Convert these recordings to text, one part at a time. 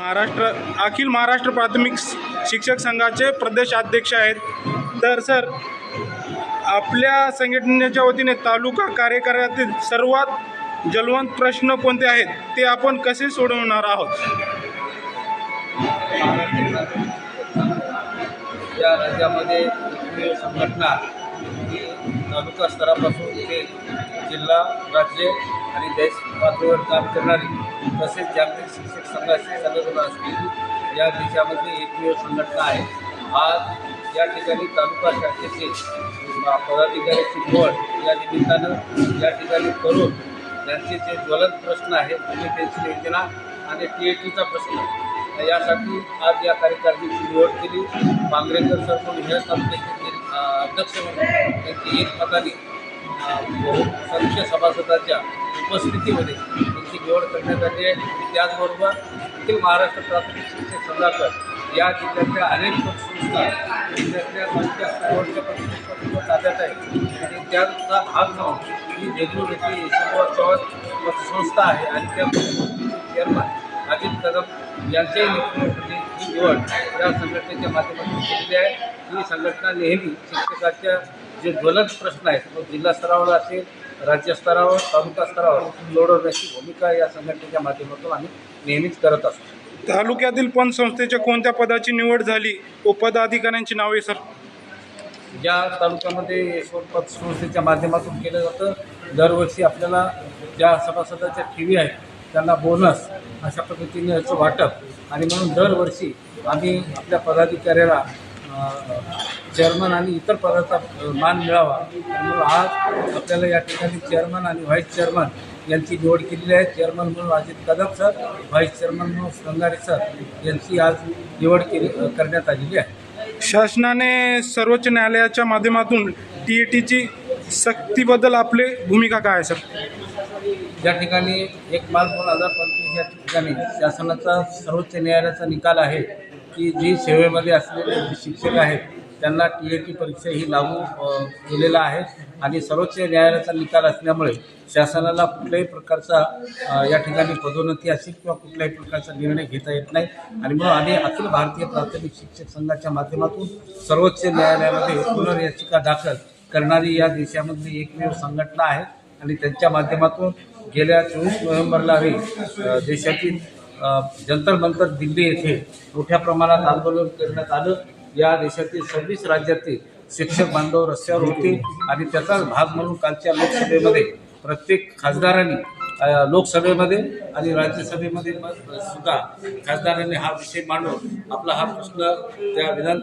महाराष्ट्र अखिल महाराष्ट्र प्राथमिक शिक्षक संघाचे प्रदेश अध्यक्ष आहेत. तर सर आपल्या संघटनेच्या वतीने तालुका कार्यकारातील सर्वात जलवंत प्रश्न कोणते आहेत ते आपण कसे सोडवणार आहोत? या राज्यामध्ये संघटना तालुका स्तरापासून जिल्हा राज्य आणि देश पातळीवर काम करणारी तसेच जागतिक शिक्षक संघाची संघटना असलेली या देशामध्ये एकमेव संघटना आहे. आज या ठिकाणी तालुका शाखेचे पदाधिकाऱ्याची निवड या निमित्तानं या ठिकाणी करून त्यांचे जे ज्वलंत प्रश्न आहेत तुम्ही त्यांची योजना आणि टी ए टीचा प्रश्न यासाठी आज या कार्यकारिणीची निवड केली. मांगरेकर सर म्हणून ह्या संस्थेचे अध्यक्ष म्हणून त्यांची एक पदाने बहुसंख्य सभासदांच्या उपस्थितीमध्ये त्यांची निवड करण्यात आली आहे. त्याचबरोबर अखिल महाराष्ट्र प्राथमिक शिक्षक संघाकडे या जिल्ह्यातल्या अनेक पतसंस्था जिल्ह्यातल्या संख्या स्तरावरच्या ताब्यात आहे आणि त्याचा भाग म्हणून ही देगलूर येथे यशवंतराव चव्हाण पतसंस्था आहे. आणि त्या पतसंस्थेचे चेअरमन अजित कदम यांच्याही नेतृत्वाखाली ही निवड या संघटनेच्या माध्यमातून केलेली आहे. ही संघटना नेहमी शिक्षकाच्या जे ज्वलंत प्रश्न आहेत तो जिल्हा स्तरावर असेल राज्यस्तरावर तालुका स्तरावर सोडवण्याची भूमिका या संघटनेच्या माध्यमातून आम्ही नेहमीच करत असतो. तालुक्यातील पणसंस्थेच्या कोणत्या पदाची निवड झाली? व पदाधिकाऱ्यांची नावे सर? ज्या तालुक्यामध्ये यशवंत संस्थेच्या माध्यमातून केलं जातं दरवर्षी आपल्याला ज्या सभासदाच्या ठेवी आहेत त्यांना बोनस अशा पद्धतीने याचं वाटप. आणि म्हणून दरवर्षी आम्ही आपल्या पदाधिकाऱ्याला चेअरमन आणि इतर पदाचा मान मिळावा. म्हणून आज आपल्याला या ठिकाणी चेअरमन आणि व्हाईस चेअरमन यांची निवड केलेली आहे. चेअरमन म्हणून Ajit Kadam sir vice chairman म्हणून संगारे सर यांची आज निवड केली करण्यात आलेली आहे. शासनाने सर्वोच्च न्यायालयाच्या माध्यमातून टी ए टीची सक्तीबद्दल आपली भूमिका काय आहे सर? या ठिकाणी एक मार्च दोन हजार पंचवीस या ठिकाणी शासनाचा सर्वोच्च न्यायालयाचा निकाल आहे. की जी सेवेमध्ये असलेले जे शिक्षक आहेत त्यांना टी ए टी परीक्षा ही लागू केलेला आहे. आणि सर्वोच्च न्यायालयाचा निकाल असल्यामुळे शासनाला कुठल्याही प्रकारचा या ठिकाणी पदोन्नती असेल किंवा कुठल्याही प्रकारचा निर्णय घेता येत नाही. आणि म्हणून आम्ही अखिल भारतीय प्राथमिक शिक्षक संघाच्या माध्यमातून सर्वोच्च न्यायालयामध्ये पुनर्याचिका दाखल करणारी या देशामधली एकमेव संघटना आहे. आणि त्यांच्या माध्यमातून गेल्या चोवीस नोव्हेंबरला हे देशातील जंतर मंतर दिल्ली येथे मोठ्या प्रमाणात आंदोलन करण्यात आलं. या देशातील सव्वीस राज्यातील शिक्षक बांधव रस्त्यावर होते आणि त्याचाच भाग म्हणून कालच्या लोकसभेमध्ये प्रत्येक खासदारांनी लोकसभेमध्ये आणि राज्यसभेमध्ये सुद्धा खासदारांनी हा विषय मांडून आपला हा प्रश्न त्या विधान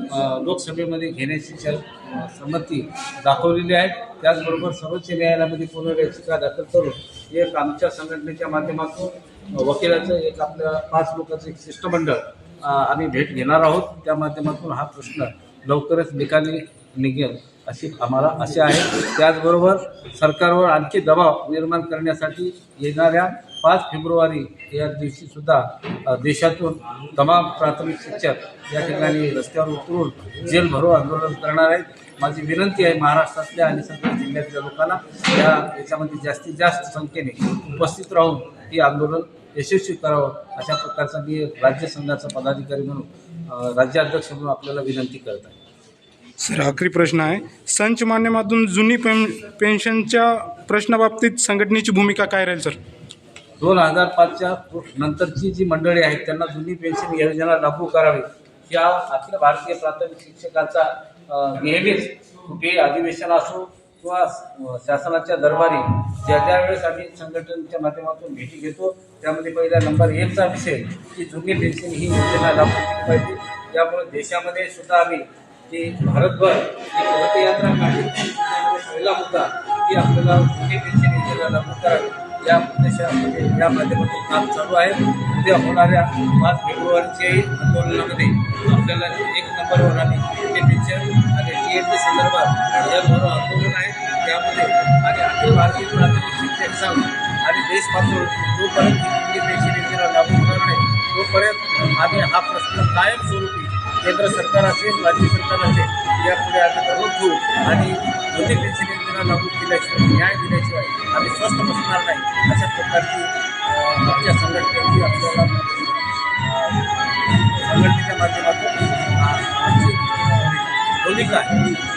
लोकसभेमध्ये घेण्याची संमती दाखवलेली आहे. त्याचबरोबर सर्वोच्च न्यायालयामध्ये पुनर्याचिका दाखल करून एक आमच्या संघटनेच्या माध्यमातून वकिलाचं एक आपल्या पाच लोकांचं एक शिष्टमंडळ आम्ही भेट घेणार आहोत. त्या माध्यमातून हा प्रश्न लवकरच निकाली निघेल अशी आम्हाला असे आहे. त्याचबरोबर सरकारवर आणखी दबाव निर्माण करण्यासाठी येणाऱ्या पाच फेब्रुवारी या दिवशीसुद्धा देशातून तमाम प्राथमिक शिक्षक या ठिकाणी रस्त्यावर उतरून जेल भरो आंदोलन करणार आहेत. माझी विनंती आहे महाराष्ट्रातल्या आणि सगळ्या जिल्ह्यातल्या लोकांना या याच्यामध्ये जास्तीत जास्त संख्येने उपस्थित राहून हे आंदोलन यशस्वी करावं अशा प्रकारचा मी राज्य संघाचा पदाधिकारी म्हणून राज्याध्यक्ष म्हणून आपल्याला विनंती करत आहे. सर आखरी प्रश्न आहे. संच माध्यमातून जुनी पेन पेन्शनच्या प्रश्नाबाबतीत संघटनेची भूमिका काय राहील सर? दोन हजार पाचच्या नंतरची जी मंडळी आहेत त्यांना जुनी पेन्शन योजना लागू करावी. या अखिल भारतीय प्राथमिक शिक्षकांचा नेहमीच कुठेही अधिवेशन असो किंवा शासनाच्या दरबारी ज्या ज्यावेळेस आम्ही संघटनेच्या माध्यमातून भेटी घेतो त्यामध्ये पहिला नंबर एकचा विषय की जुनी पेन्शन ही योजना लागू केली पाहिजे. त्यामुळे देशामध्ये सुद्धा आम्ही की भारतभर एक रथयात्रा काढली त्यामध्ये पहिला मुद्दा की आपल्याला जुनी पेन्शन योजना लागू करावी. या उद्देशामध्ये या माध्यमातून काम चालू आहे. उद्या होणाऱ्या पाच फेब्रुवारीच्याही आंदोलनामध्ये आपल्याला एक नंबरवर आम्ही ते पेन्शन आणि टी एच संदर्भात जगभर आंदोलन आहे त्यामध्ये आणि अखिल भारतीय प्राथमिक शिक्षक संघ आणि देश पातळीवर जोपर्यंत ही पेन्शन योजना लागू होणार नाही तोपर्यंत आम्ही हा प्रश्न कायमस्वरूपी केंद्र सरकार असेल राज्य सरकार असेल यापुढे आम्ही धरून घेऊ आणि दोन्ही पेन्शन योजना लागू केल्याशिवाय न्याय दिल्याशिवाय आम्ही स्वस्थ बसणार नाही अशा प्रकारची आमच्या संघटनेची आपल्याला संघटनेच्या माध्यमातून आ- आमची भूमिका आहे